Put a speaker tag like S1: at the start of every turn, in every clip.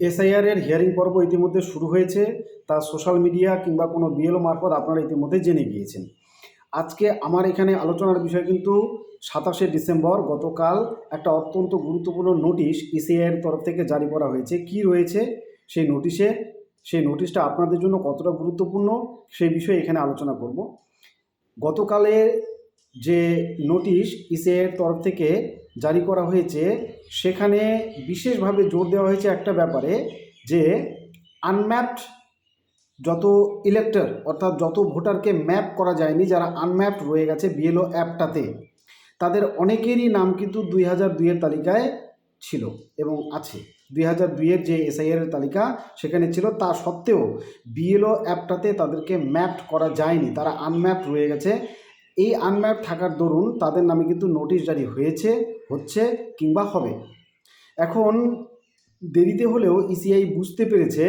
S1: SIR এর hearing পর্ব ইতিমধ্যে শুরু হয়েছে। তা সোশ্যাল মিডিয়া কিংবা কোনো বিএলও মারফত আপনারা ইতিমধ্যে জেনে গিয়েছেন। আজকে আমার এখানে আলোচনার বিষয় কিন্তু সাতাশে ডিসেম্বর, গতকাল একটা অত্যন্ত গুরুত্বপূর্ণ নোটিশ ইসিআইয়ের তরফ থেকে জারি করা হয়েছে। কি রয়েছে সেই নোটিশে সেই নোটিশটা আপনাদের জন্য কতটা গুরুত্বপূর্ণ? সেই বিষয়ে এখানে আলোচনা করব। গতকালে যে নোটিশ ইসিআইয়ের তরফ থেকে জারি করা হয়েছে, সেখানে বিশেষভাবে জোর দেওয়া হয়েছে একটা ব্যাপারে যে আনম্যাপড যত ইলেক্টর অর্থাৎ যত ভোটারকে ম্যাপ করা যায়নি, যারা আনম্যাপড রয়ে গেছে বিএলও অ্যাপটাতে, তাদের অনেকেরই নাম কিন্তু দুই হাজার দুইয়ের তালিকায় ছিল এবং আছে। দুই হাজার দুইয়ের যে এসআইআর তালিকা সেখানে ছিল, তা সত্ত্বেও বিএলও অ্যাপটাতে তাদেরকে ম্যাপড করা যায়নি, তারা আনম্যাপড রয়ে গেছে। এই আনম্যাপ থাকার দরুন তাদের নামে কিন্তু নোটিশ জারি হয়েছে, হচ্ছে কিংবা হবে। এখন দেরিতে হলেও ইসিআই বুঝতে পেরেছে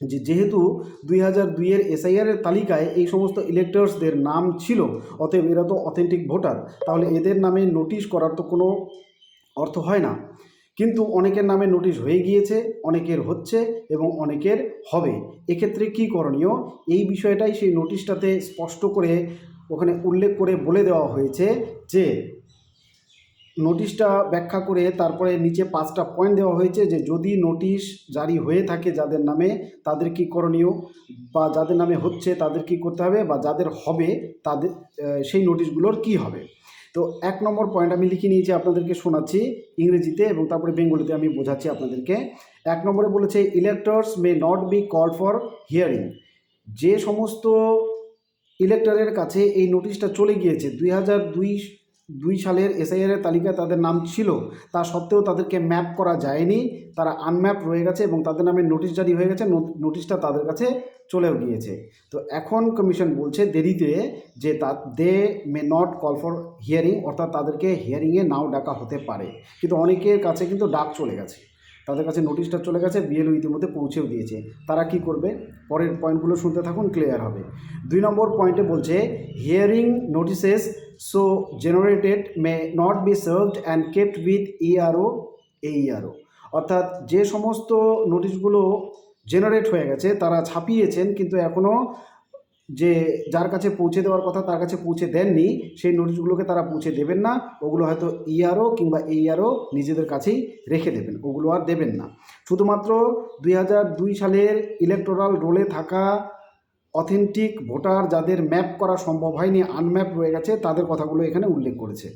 S1: যে যেহেতু দুই হাজার দুইয়ের এসআইআরের তালিকায় এই সমস্ত ইলেক্টর্সদের নাম ছিল, অতএব এরা তো অথেন্টিক ভোটার তাহলে এদের নামে নোটিশ করার তো কোনো অর্থ হয় না। কিন্তু অনেকের নামে নোটিশ হয়ে গিয়েছে, অনেকের হচ্ছে এবং অনেকের হবে। এক্ষেত্রে কি করণীয়? এই বিষয়টাই সেই নোটিশটাতে স্পষ্ট করে ওখানে উল্লেখ করে বলে দেওয়া হয়েছে যে, নোটিশটা ব্যাখ্যা করে তারপরে নিচে পাঁচটা পয়েন্ট দেওয়া হয়েছে যে, যদি নোটিশ জারি হয়ে থাকে যাদের নামে, তাদের কি করণীয়? বা যাদের নামে হচ্ছে, তাদের কি করতে হবে? বা যাদের হবে, তাদের সেই নোটিশগুলোর কি হবে? তো এক নম্বর পয়েন্ট আমি লিখে নিয়েছি আপনাদেরকে শোনাচ্ছি ইংরেজিতে এবং তারপরে বেঙ্গলিতে আমি বোঝাচ্ছি আপনাদেরকে। এক নম্বরে বলেছে electors may not be call for hearing যে সমস্ত ইলেক্টরের কাছে এই নোটিশটা চলে গিয়েছে। দুই হাজার দুই দুই সালের এসআইআর এর তালিকায় তাদের নাম ছিল। তা সত্ত্বেও তাদেরকে ম্যাপ করা যায়নি। তারা আনম্যাপ রয়ে গেছে এবং তাদের নামে নোটিশ জারি হয়ে গেছে। নোটিশটা তাদের কাছে চলেও গিয়েছে। তো এখন কমিশন বলছে দেরিতে যে তা they may not call for hearing অর্থাৎ তাদেরকে হিয়ারিংয়ে নাও ডাকা হতে পারে। কিন্তু অনেকের কাছে কিন্তু ডাক চলে গেছে। তাদের কাছে নোটিশটা চলে গেছে বিএলও ইতিমধ্যে পৌঁছেও দিয়েছে। তারা কি করবে? পরের পয়েন্টগুলো শুনতে থাকুন ক্লিয়ার হবে। দুই নম্বর পয়েন্টে বলছে hearing notices so generated may not be served and kept with ERO AERO অর্থাৎ যে সমস্ত নোটিশগুলো জেনারেট হয়ে গেছে, তারা ছাপিয়েছেন, কিন্তু এখনও যে যার কাছে পৌঁছে দেওয়ার কথা তার কাছে পৌঁছে দেননি, সেই নোটিশগুলোকে তারা পৌঁছে দেবেন না। ওগুলো হয়তো ইআরও কিংবা এই এইআরও নিজেদের কাছেই রেখে দেবেন। ওগুলো আর দেবেন না। শুধুমাত্র দুই হাজার দুই সালের ইলেকটোরাল রোলে থাকা অথেন্টিক ভোটার যাদের ম্যাপ করা সম্ভব হয়নি আনম্যাপ রয়ে গেছে, তাদের কথাগুলো এখানে উল্লেখ করেছে।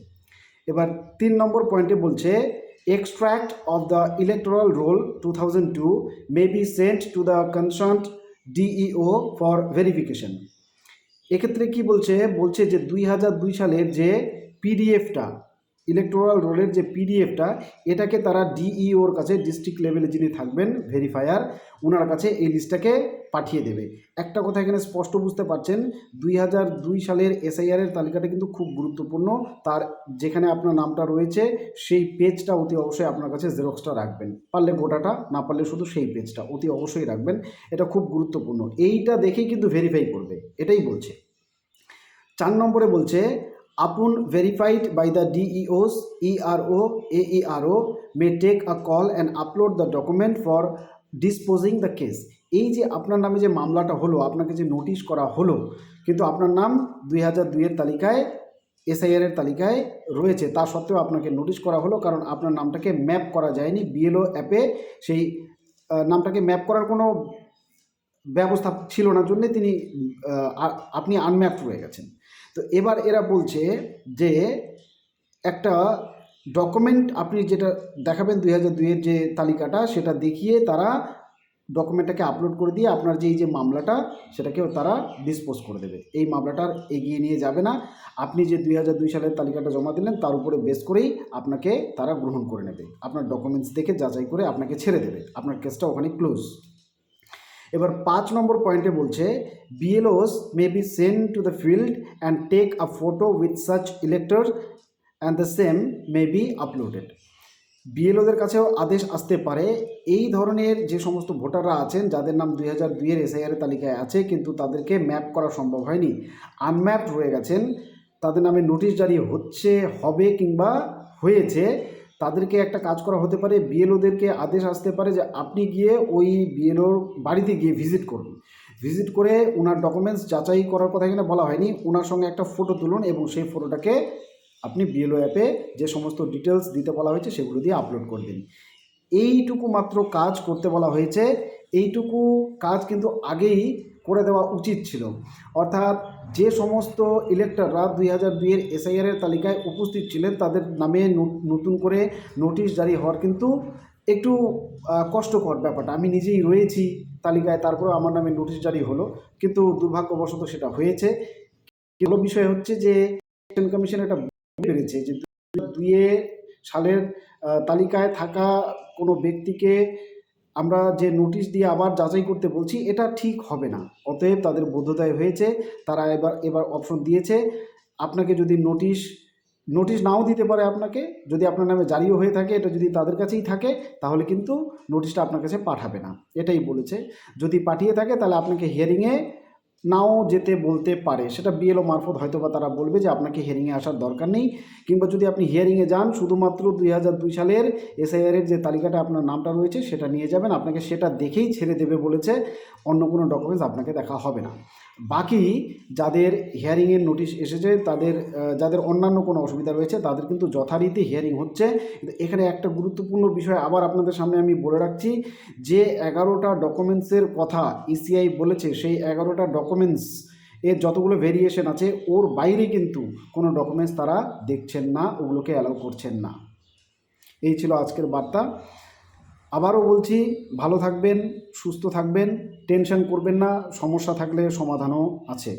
S1: এবার তিন নম্বর পয়েন্টে বলছে extract of the electoral roll two thousand two may be sent to the concerned DEO for verification এক্ষেত্রে কি বলছে? বলছে যে দুই হাজার দুই সালের যে পিডিএফটা ইলেকটোরাল রোলের যে পিডিএফটা এটাকে তারা ডিইওর কাছে ডিস্ট্রিক্ট লেভেলে যিনি থাকবেন ভেরিফায়ার ওনার কাছে এই লিস্টটাকে পাঠিয়ে দেবে। একটা কথা এখানে স্পষ্ট বুঝতে পারছেন, দুই হাজার দুই সালের এসআইআর এর তালিকাটা কিন্তু খুব গুরুত্বপূর্ণ। তার যেখানে আপনার নামটা রয়েছে, সেই পেজটা অতি অবশ্যই আপনার কাছে জেরক্সটা রাখবেন। পারলে গোটাটা, না পারলে শুধু সেই পেজটা অতি অবশ্যই রাখবেন। এটা খুব গুরুত্বপূর্ণ। এইটা দেখেই কিন্তু ভেরিফাই করবে। এটাই বলছে। চার নম্বরে বলছে upon verified by the DEOs ERO AERO may take a call and upload the document for disposing the case এই যে আপনার নামে যে মামলাটা হলো, আপনাকে যে নোটিশ করা হলো, কিন্তু আপনার নাম দুই হাজার দুইয়ের তালিকায় এসআইআর এর তালিকায় রয়েছে, তা সত্ত্বেও আপনাকে নোটিশ করা হলো, কারণ আপনার নামটাকে ম্যাপ করা যায়নি বিএলও অ্যাপে সেই নামটাকে ম্যাপ করার কোনো ব্যবস্থা ছিল না, জন্যে তিনি আপনি আনম্যাপ রয়ে গেছেন। তো এবার এরা বলছে যে একটা ডকুমেন্ট আপনি যেটা দেখাবেন দুই হাজার দুইয়ের যে তালিকাটা, সেটা দেখিয়ে তারা ডকুমেন্টটাকে আপলোড করে দিয়ে আপনার যে এই যে মামলাটা, সেটাকেও তারা ডিসপোজ করে দেবে। এই মামলাটার এগিয়ে নিয়ে যাবে না। আপনি যে দুই হাজার দুই সালের তালিকাটা জমা দিলেন, তার উপরে বেস করেই আপনাকে তারা গ্রহণ করে নেবে। আপনার ডকুমেন্টস দেখে যাচাই করে আপনাকে ছেড়ে দেবে। আপনার কেসটা ওখানে ক্লোজ এবার পাঁচ নম্বর পয়েন্টে বলছে BLOs may be send to the field and take a photo with such elector and the same may be uploaded বিএলওদের কাছেও আদেশ আসতে পারে। এই ধরনের যে সমস্ত ভোটাররা আছেন, যাদের নাম দুই হাজার দুইয়ের এসআইআর তালিকায় আছে, কিন্তু তাদেরকে ম্যাপ করা সম্ভব হয়নি। আনম্যাপড রয়ে গেছেন। তাদের নামে নোটিশ জারি হচ্ছে, হবে কিংবা হয়েছে। তাদেরকে একটা কাজ করা হতে পারে। বিএলওদেরকে আদেশ আসতে পারে যে আপনি গিয়ে ওই বিএলওর বাড়িতে গিয়ে ভিজিট করুন। ভিজিট করে ওনার ডকুমেন্টস যাচাই করার কথা এখানে বলা হয়নি। ওনার সঙ্গে একটা ফটো তুলুন এবং সেই ফটোটাকে আপনি বিএলও অ্যাপে যে সমস্ত ডিটেলস দিতে বলা হয়েছে সেগুলো দিয়ে আপলোড করে দিন। এইটুকু মাত্র কাজ করতে বলা হয়েছে। এইটুকু কাজ কিন্তু আগেই করে দেওয়া উচিত ছিল। অর্থাৎ যে সমস্ত ইলেক্টররা দুই হাজার দুইয়ের এসআইআরের তালিকায় উপস্থিত ছিলেন, তাদের নামে নতুন করে নোটিশ জারি হওয়ার কিন্তু একটু কষ্টকর ব্যাপারটা। আমি নিজেই রয়েছি তালিকায় তারপরে আমার নামে নোটিশ জারি হলো, কিন্তু দুর্ভাগ্যবশত সেটা হয়েছে। কেবল বিষয় হচ্ছে যে ইলেকশন কমিশন একটা বেড়েছে যে দুয়ে সালের তালিকায় থাকা কোনো ব্যক্তিকে আমরা যে নোটিশ দিয়ে আবার যাচাই করতে বলছি, এটা ঠিক হবে না। অতএব তাদের বোধোদয় হয়েছে, তারা এবার এবার অপশন দিয়েছে। আপনাকে যদি নোটিশ নোটিশ নাও দিতে পারে আপনাকে। যদি আপনার নামে জারিও হয়ে থাকে, এটা যদি তাদের কাছেই থাকে, তাহলে কিন্তু নোটিশটা আপনার কাছে পাঠাবে না। এটাই বলেছে। যদি পাঠিয়ে থাকে, তাহলে আপনাকে হিয়ারিংয়ে নাও যেতে বলতে পারে। সেটা বিএলও মারফত হয়তো বা তারা বলবে যে, আপনাকে হিয়ারিংয়ে আসার দরকার নেই। কিংবা যদি আপনি হিয়ারিংয়ে যান, শুধুমাত্র দুই হাজার দুই সালের এসআইআরের যে তালিকাটা আপনার নামটা রয়েছে, সেটা নিয়ে যাবেন। আপনাকে সেটা দেখেই ছেড়ে দেবে বলেছে। অন্য কোনো ডকুমেন্টস আপনাকে দেখা হবে না। বাকি যাদের হিয়ারিংয়ের নোটিশ এসেছে, তাদের যাদের অন্যান্য কোনো অসুবিধা রয়েছে, তাদের কিন্তু যথারীতি হিয়ারিং হচ্ছে। কিন্তু এখানে একটা গুরুত্বপূর্ণ বিষয় আবার আপনাদের সামনে আমি বলে রাখছি, যে এগারোটা ডকুমেন্টসের কথা ইসিআই বলেছে, সেই এগারোটা ডকুমেন্টস এর যতগুলো ভেরিয়েশন আছে, ওর বাইরে কিন্তু কোনো ডকুমেন্টস তারা দেখছেন না, ওগুলোকে অ্যালাউ করছেন না। এই ছিল আজকের বার্তা। আবারও বলছি ভালো থাকবেন সুস্থ থাকবেন টেনশন করবেন না সমস্যা থাকলে সমাধানও আছে।